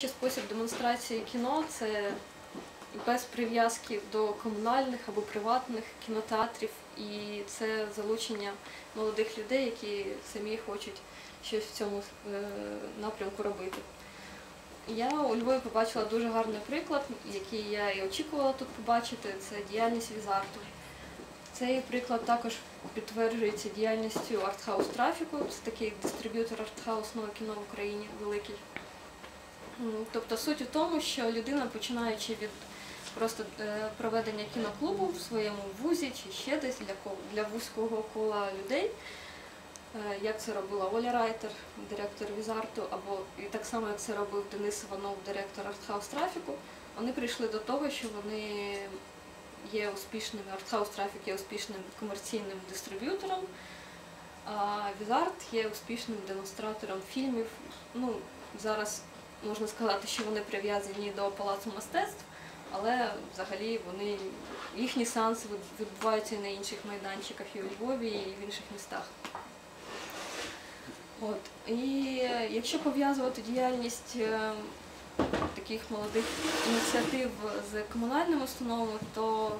Ще спосіб демонстрації кіно це без прив'язки до комунальних або приватних кінотеатрів, і це залучення молодих людей, які самі хочуть щось в цьому е, напрямку робити. Я у Львові побачила дуже гарний приклад, який я і очікувала тут побачити, це діяльність Візарту. Цей приклад також підтверджується діяльністю артхаус трафіку. Це такий дистриб'ютор артхаусного кіно в Україні великий. Тобто суть у тому, що людина, починаючи від просто е, проведення кіноклубу в своєму вузі чи ще десь для для вузького кола людей, е, як це робила Оля Райтер, директор Візарту, або і так само, як це робив Денис Іванов, директор артхаус трафіку, вони прийшли до того, що вони є успішними, артхаус трафік є успішним комерційним дистриб'ютором, а Візарт є успішним демонстратором фільмів. Ну, зараз можна сказати, що вони прив'язані до палацу мистецтв, але взагалі вони їхні сеанси відбуваються і на інших майданчиках і у Львові, і в інших містах. От. І е, якщо пов'язувати діяльність е, таких молодих ініціатив з комунальними установами, то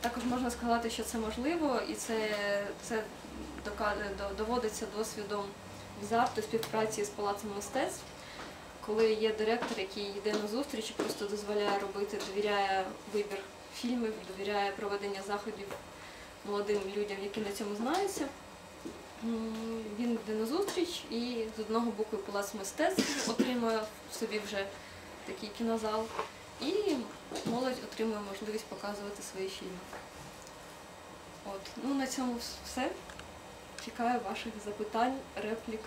також можна сказати, що це можливо, і це, це доводиться досвідом візарту співпраці з палацем мистецтв коли є директор, який йде на зустріч і просто дозволяє робити, довіряє вибір фільмів, довіряє проведення заходів молодим людям, які на цьому знаються. Він йде на зустріч і з одного боку палац мистецтв отримує в собі вже такий кінозал, і молодь отримує можливість показувати свої фільми. От. Ну, на цьому все. Чекаю ваших запитань, реплік.